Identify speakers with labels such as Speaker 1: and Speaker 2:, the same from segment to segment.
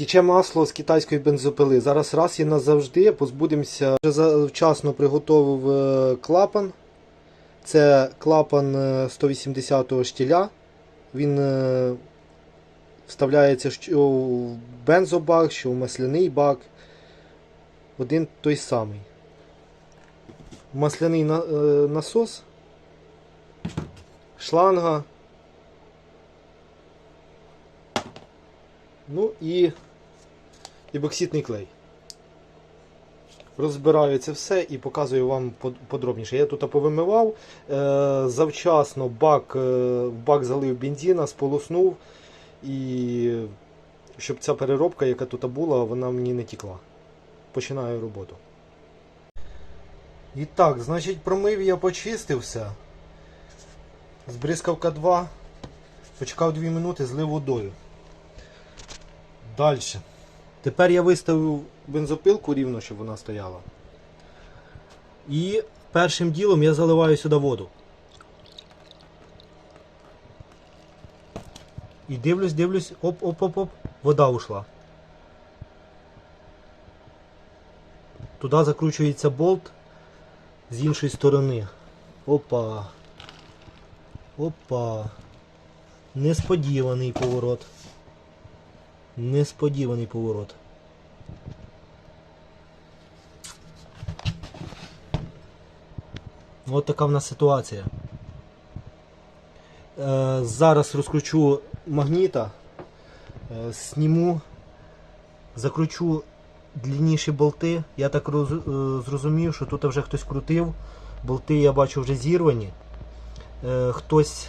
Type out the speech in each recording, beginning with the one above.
Speaker 1: Тіче масло з китайської бензопили. Зараз раз і назавжди позбудемося. Вже завчасно приготував е, клапан. Це клапан е, 180-го штіля. Він е, вставляється що в бензобак, що в масляний бак. Один той самий. Масляний е, насос, шланга. Ну і ебоксидний клей. Розбираю це все і показую вам подробніше. Я тут повимивав, е, завчасно бак, е, бак залив бензина, сполоснув, і щоб ця переробка, яка тут була, вона мені не тікла. Починаю роботу. І так, значить, промив я почистив все. Збризкавка 2. Почекав 2 минути, злив водою. Далі. Тепер я виставив бензопилку рівно, щоб вона стояла. І першим ділом я заливаю сюди воду. І дивлюсь, дивлюсь, оп-оп-оп-оп, вода ушла. Туди закручується болт з іншої сторони. Опа. Опа. Несподіваний поворот. Несподіваний поворот. От така в нас ситуація. Е, зараз розкручу магніта, е, сніму, закручу длинніші болти. Я так е, зрозумів, що тут вже хтось крутив. Болти я бачу вже зірвані. Хтось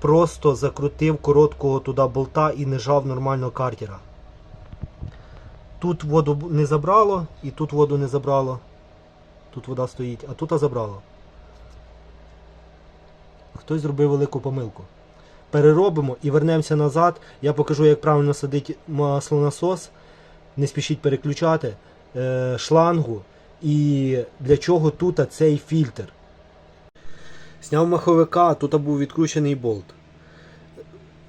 Speaker 1: просто закрутив короткого туди болта і не жав нормально картера. Тут воду не забрало, і тут воду не забрало. Тут вода стоїть, а тут а забрало. Хтось зробив велику помилку. Переробимо і вернемося назад. Я покажу, як правильно садити маслонасос. Не спішіть переключати е, шлангу. І для чого тут цей фільтр. Зняв маховика, тут був відкручений болт.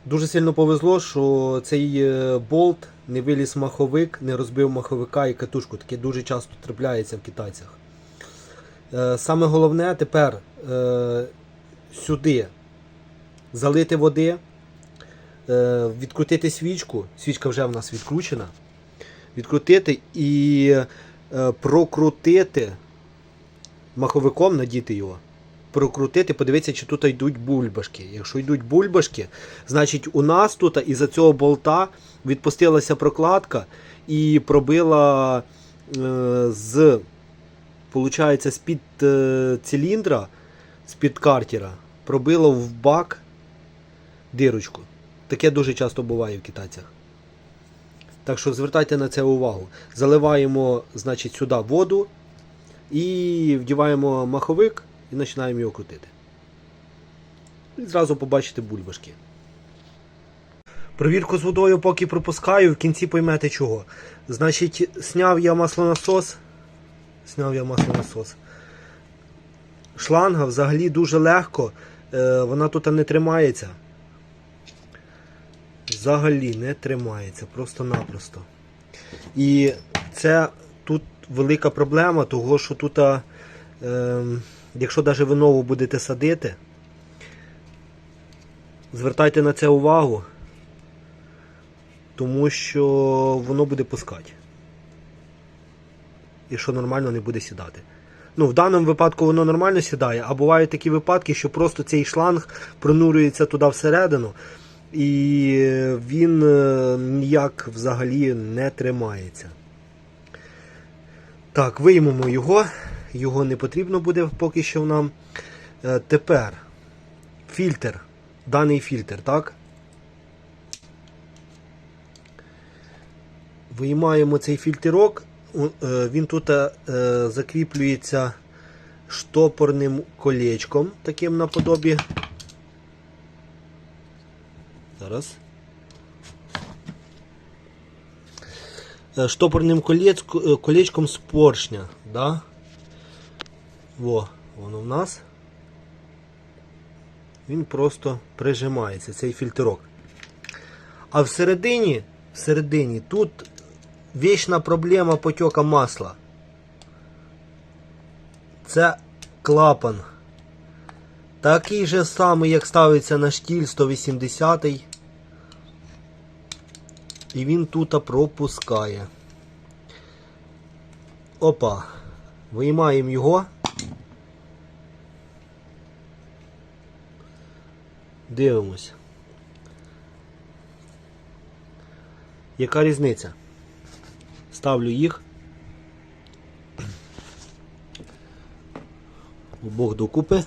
Speaker 1: Дуже сильно повезло, що цей е, болт не виліз маховик, не розбив маховика і катушку. Таке дуже часто трапляється в китайцях. Е, Саме головне тепер е, сюди залити води, е, відкрутити свічку. Свічка вже в нас відкручена. Відкрутити і прокрутити маховиком, надіти його прокрутити, подивитися, чи тут йдуть бульбашки. Якщо йдуть бульбашки, значить у нас тут із-за цього болта відпустилася прокладка і пробила е, з, получається, з-під е, циліндра, з-під картера, пробила в бак дирочку. Таке дуже часто буває в китайцях. Так що звертайте на це увагу. Заливаємо значить, сюди воду і вдіваємо маховик і починаємо його крутити. І зразу побачите бульбашки. Провірку з водою поки пропускаю, в кінці поймете чого. Значить, сняв я маслонасос. Сняв я маслонасос. Шланга взагалі дуже легко. Е, вона тут не тримається. Взагалі не тримається, просто-напросто. І це тут велика проблема, того що тут, е, якщо навіть ви нову будете садити, звертайте на це увагу, тому що воно буде пускати. І що нормально не буде сідати. Ну, в даному випадку воно нормально сідає, а бувають такі випадки, що просто цей шланг пронурюється туди всередину, і він е, ніяк взагалі не тримається. Так, виймемо його. Його не потрібно буде поки що нам. Е, Тепер фільтр. Даний фільтр, так? Виймаємо цей фільтрок. Е, Він тут е, закріплюється штопорним колечком, таким наподобі. Зараз. Е, Штопорним колечком з поршня. Да? Во, воно в нас. Він просто прижимається, цей фільтрок. А всередині всередині. Тут вічна проблема потока масла. Це клапан. Такий же самий, як ставиться на штіль 180 І він тут пропускає. Опа. Виймаємо його. Дивимось. Яка різниця? Ставлю їх. Обох докупи.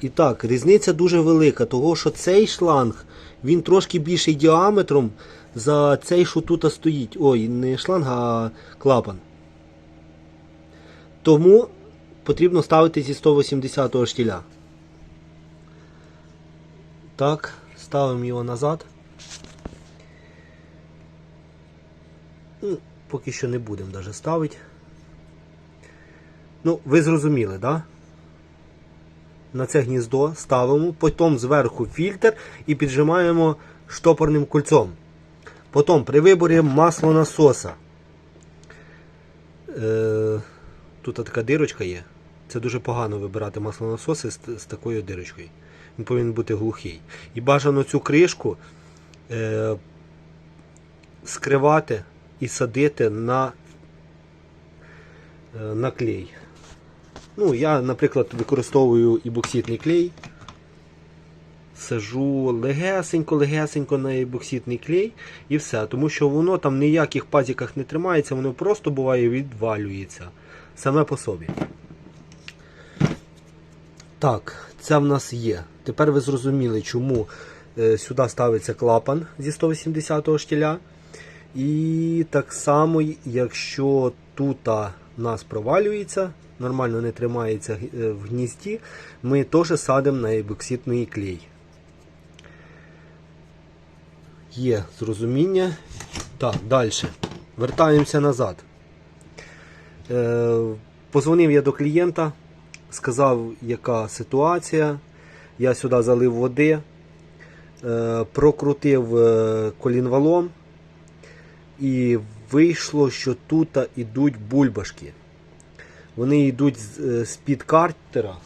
Speaker 1: І так, різниця дуже велика, того що цей шланг, він трошки більший діаметром за цей, що тут стоїть. Ой, не шланг, а клапан. Тому потрібно ставити зі 180-го штіля. Так, ставимо його назад. Ну, поки що не будемо навіть ставити. Ну, ви зрозуміли? Да? На це гніздо ставимо, потім зверху фільтр і піджимаємо штопорним кольцом. Потім при виборі маслонасоса. Е, тут така дирочка є. Це дуже погано вибирати маслонасоси з, з такою дирочкою. Він повинен бути глухий. І бажано цю кришку е, скривати і садити на, е, на клей. Ну, я, наприклад, використовую ібокситний клей. Сажу легесенько-легесенько на ібокситний клей і все. Тому що воно там ніяких пазіках не тримається, воно просто буває відвалюється саме по собі. Так, це в нас є. Тепер ви зрозуміли, чому е, сюди ставиться клапан зі 180 штіля. І так само, якщо тут нас провалюється, нормально не тримається е, в гнізді, ми теж садимо на ебокситний клей. Є зрозуміння. Так, далі. Вертаємося назад. Е, позвонив я до клієнта, сказав, яка ситуація. Я сюди залив води, е, прокрутив е, колінвалом. І вийшло, що тут йдуть бульбашки. Вони йдуть з- з-під картера.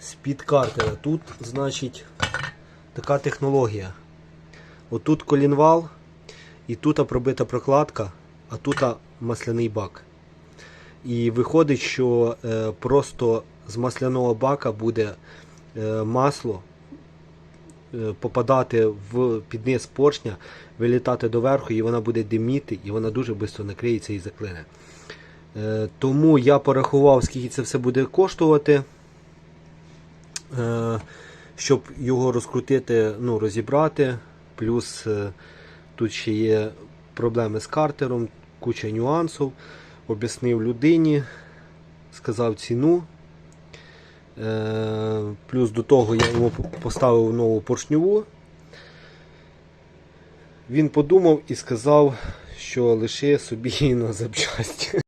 Speaker 1: З-під картера. Тут, значить, така технологія. Отут колінвал, і тут пробита прокладка, а тут масляний бак. І виходить, що е, просто з масляного бака буде е, масло е, попадати в під низ поршня, вилітати доверху, і вона буде диміти, і вона дуже швидко накриється і заклине. Е, Тому я порахував, скільки це все буде коштувати, е, щоб його розкрутити, ну, розібрати. Плюс е, тут ще є проблеми з картером, куча нюансів. Об'яснив людині, сказав ціну. Е, Плюс до того я йому поставив нову поршньову. Він подумав і сказав, що лише собі на запчасті.